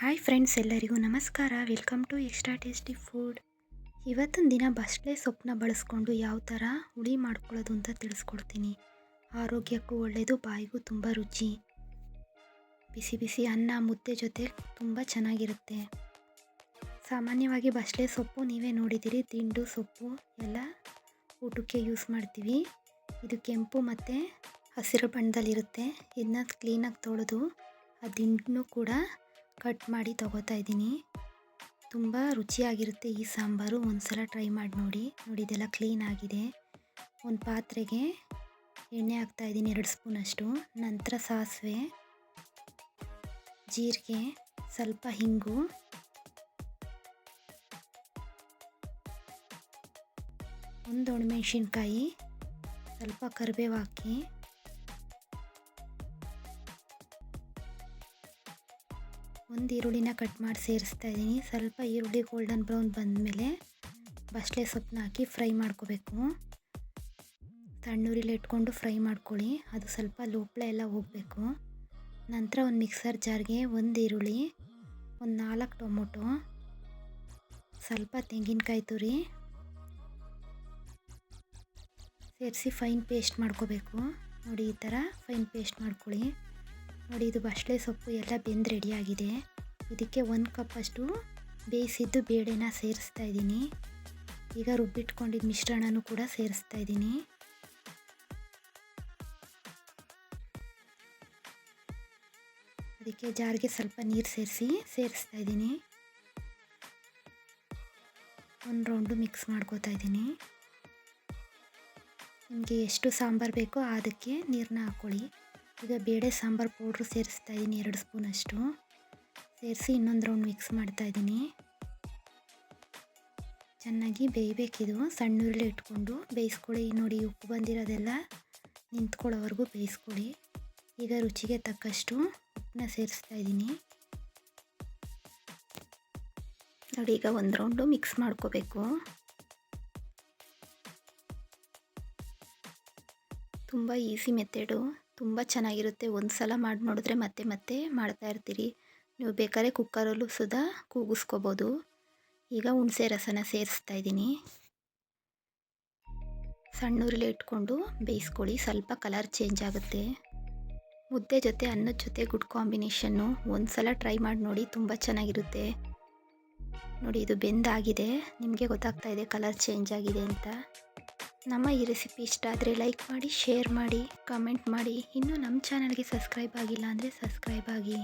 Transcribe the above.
Hi friends, ಎಲ್ಲರಿಗೂ ನಮಸ್ಕಾರ. Welcome to extra tasty food ಇವತ್ತಿನ ದಿನ ಬಸ್ಳೆ ಸೊಪ್ಪನ್ನ ಬಳಸ್ಕೊಂಡು ಯಾವ ಥರ ಹುಳಿ ಮಾಡ್ಕೊಳ್ಳೋದು ಅಂತ ತಿಳಿಸ್ಕೊಡ್ತೀನಿ. ಆರೋಗ್ಯಕ್ಕೂ ಒಳ್ಳೆಯದು ಬಾಯಿಗೂ ತುಂಬ ರುಚಿ. ಬಿಸಿ ಬಿಸಿ ಅನ್ನ, ಮುದ್ದೆ ಜೊತೆ ತುಂಬ ಚೆನ್ನಾಗಿರುತ್ತೆ. ಸಾಮಾನ್ಯವಾಗಿ ಬಸಳೆ ಸೊಪ್ಪು ನೀವೇ ನೋಡಿದ್ದೀರಿ. ದಿಂಡು ಸೊಪ್ಪು ಎಲ್ಲ ಊಟಕ್ಕೆ ಯೂಸ್ ಮಾಡ್ತೀವಿ. ಇದು ಕೆಂಪು ಮತ್ತು ಹಸಿರು ಬಣ್ಣದಲ್ಲಿರುತ್ತೆ. ಇದನ್ನ ಕ್ಲೀನಾಗಿ ತೊಳೆದು ಆ ದಿಂಡನ್ನು ಕೂಡ ಕಟ್ ಮಾಡಿ ತಗೋತಾ ಇದ್ದೀನಿ. ತುಂಬ ರುಚಿಯಾಗಿರುತ್ತೆ ಈ ಸಾಂಬಾರು. ಒಂದು ಸಲ ಟ್ರೈ ಮಾಡಿ ನೋಡಿ. ನೋಡಿ, ಇದೆಲ್ಲ ಕ್ಲೀನ್ ಆಗಿದೆ. ಒಂದು ಪಾತ್ರೆಗೆ ಎಣ್ಣೆ ಹಾಕ್ತಾ ಇದ್ದೀನಿ ಎರಡು ಸ್ಪೂನಷ್ಟು ನಂತರ ಸಾಸಿವೆ, ಜೀರಿಗೆ, ಸ್ವಲ್ಪ ಹಿಂಗು. ಒಂದು ಒಣಮೆಣ್ಸಿನ್ಕಾಯಿ ಸ್ವಲ್ಪ ಕರಿಬೇವು ಹಾಕಿ. ಒಂದು ಈರುಳ್ಳಿನ ಕಟ್ ಮಾಡಿ ಸೇರಿಸ್ತಾ ಇದ್ದೀನಿ. ಸ್ವಲ್ಪ ಈರುಳ್ಳಿ ಗೋಲ್ಡನ್ ಬ್ರೌನ್ ಬಂದಮೇಲೆ ಬಸಳೆ ಸೊಪ್ಪನ್ನ ಹಾಕಿ ಫ್ರೈ ಮಾಡ್ಕೋಬೇಕು. ತಣ್ಣೂರಿಲಿ ಇಟ್ಕೊಂಡು ಫ್ರೈ ಮಾಡ್ಕೊಳ್ಳಿ. ಅದು ಸ್ವಲ್ಪ ಲೋಪ್ಳ ಎಲ್ಲ ಹೋಗಬೇಕು. ನಂತರ ಒಂದು ಮಿಕ್ಸರ್ ಜಾರ್ಗೆ ಒಂದು ಈರುಳ್ಳಿ, ಒಂದು ನಾಲ್ಕು ಟೊಮೊಟೊ, ಸ್ವಲ್ಪ ತೆಂಗಿನಕಾಯಿ ತುರಿ ಸೇರಿಸಿ ಫೈನ್ ಪೇಸ್ಟ್ ಮಾಡ್ಕೋಬೇಕು. ನೋಡಿ ಈ ಥರ ಫೈನ್ ಪೇಸ್ಟ್ ಮಾಡ್ಕೊಳ್ಳಿ. ನೋಡಿ, ಇದು ಬಸಳೆ ಸೊಪ್ಪು ಎಲ್ಲ ಬೆಂದು ರೆಡಿಯಾಗಿದೆ ಇದಕ್ಕೆ ಒಂದು ಕಪ್ಪಷ್ಟು ಬೇಯಿಸಿದ್ದು ಬೇಳೆನ ಸೇರಿಸ್ತಾ ಇದ್ದೀನಿ. ಈಗ ರುಬ್ಬಿಟ್ಕೊಂಡಿದ್ದ ಮಿಶ್ರಣನೂ ಕೂಡ ಸೇರಿಸ್ತಾ ಇದ್ದೀನಿ. ಅದಕ್ಕೆ ಜಾರಿಗೆ ಸ್ವಲ್ಪ ನೀರು ಸೇರಿಸಿ ಸೇರಿಸ್ತಾ ಇದ್ದೀನಿ. ಒಂದು ರೌಂಡು ಮಿಕ್ಸ್ ಮಾಡ್ಕೋತಾ ಇದ್ದೀನಿ. ನಿಮಗೆ ಎಷ್ಟು ಸಾಂಬಾರು ಬೇಕೋ ಅದಕ್ಕೆ ನೀರನ್ನ ಹಾಕ್ಕೊಳ್ಳಿ ಈಗ ಬೇಳೆ, ಸಾಂಬಾರು ಪೌಡ್ರು ಸೇರಿಸ್ತಾ ಇದ್ದೀನಿ ಎರಡು ಸ್ಪೂನಷ್ಟು ಸೇರಿಸಿ ಇನ್ನೊಂದು ರೌಂಡ್ ಮಿಕ್ಸ್ ಮಾಡ್ತಾ ಇದ್ದೀನಿ ಚೆನ್ನಾಗಿ ಬೇಯಬೇಕಿದು. ಸಣ್ಣ ಉರುಳಿ ಇಟ್ಕೊಂಡು ಬೇಯಿಸ್ಕೊಳ್ಳಿ. ನೋಡಿ, ಉಪ್ಪು ಬಂದಿರೋದೆಲ್ಲ ನಿಂತ್ಕೊಳ್ಳೋವರೆಗೂ ಬೇಯಿಸ್ಕೊಳ್ಳಿ. ಈಗ ರುಚಿಗೆ ತಕ್ಕಷ್ಟು ಉಪ್ಪನ್ನ ಸೇರಿಸ್ತಾ ಇದ್ದೀನಿ ನೋಡಿ, ಈಗ ಒಂದು ರೌಂಡು ಮಿಕ್ಸ್ ಮಾಡ್ಕೋಬೇಕು. ತುಂಬ ಈಸಿ ಮೆಥೆಡು ತುಂಬ ಚೆನ್ನಾಗಿರುತ್ತೆ. ಒಂದು ಸಲ ಮಾಡಿ ನೋಡಿದ್ರೆ ಮತ್ತೆ ಮತ್ತೆ ಮಾಡ್ತಾ ಇರ್ತೀರಿ. ನೀವು ಬೇಕಾದ್ರೆ ಕುಕ್ಕರಲ್ಲೂ ಸುದಾ ಕೂಗಿಸ್ಕೋಬೋದು. ಈಗ ಹುಣಸೆ ರಸನ ಸೇರಿಸ್ತಾ ಇದ್ದೀನಿ. ಸಣ್ಣೂರಲ್ಲಿ ಇಟ್ಕೊಂಡು ಬೇಯಿಸ್ಕೊಳ್ಳಿ. ಸ್ವಲ್ಪ ಕಲರ್ ಚೇಂಜ್ ಆಗುತ್ತೆ. ಮುದ್ದೆ ಜೊತೆ ಅನ್ನದ ಜೊತೆ ಗುಡ್ ಕಾಂಬಿನೇಷನ್ನು ಒಂದು ಸಲ ಟ್ರೈ ಮಾಡಿ ನೋಡಿ ತುಂಬ ಚೆನ್ನಾಗಿರುತ್ತೆ. ನೋಡಿ ಇದು ಬೆಂದಾಗಿದೆ. ನಿಮಗೆ ಗೊತ್ತಾಗ್ತಾ ಇದೆ ಕಲರ್ ಚೇಂಜ್ ಆಗಿದೆ ಅಂತ. ನಮ್ಮ ಈ ರೆಸಿಪಿ ಇಷ್ಟ ಆದರೆ ಲೈಕ್ ಮಾಡಿ, ಶೇರ್ ಮಾಡಿ ಕಮೆಂಟ್ ಮಾಡಿ. ಇನ್ನೂ ನಮ್ಮ ಚಾನಲ್ಗೆ ಸಬ್ಸ್ಕ್ರೈಬ್ ಆಗಿಲ್ಲ ಅಂದರೆ ಸಬ್ಸ್ಕ್ರೈಬ್ ಆಗಿ.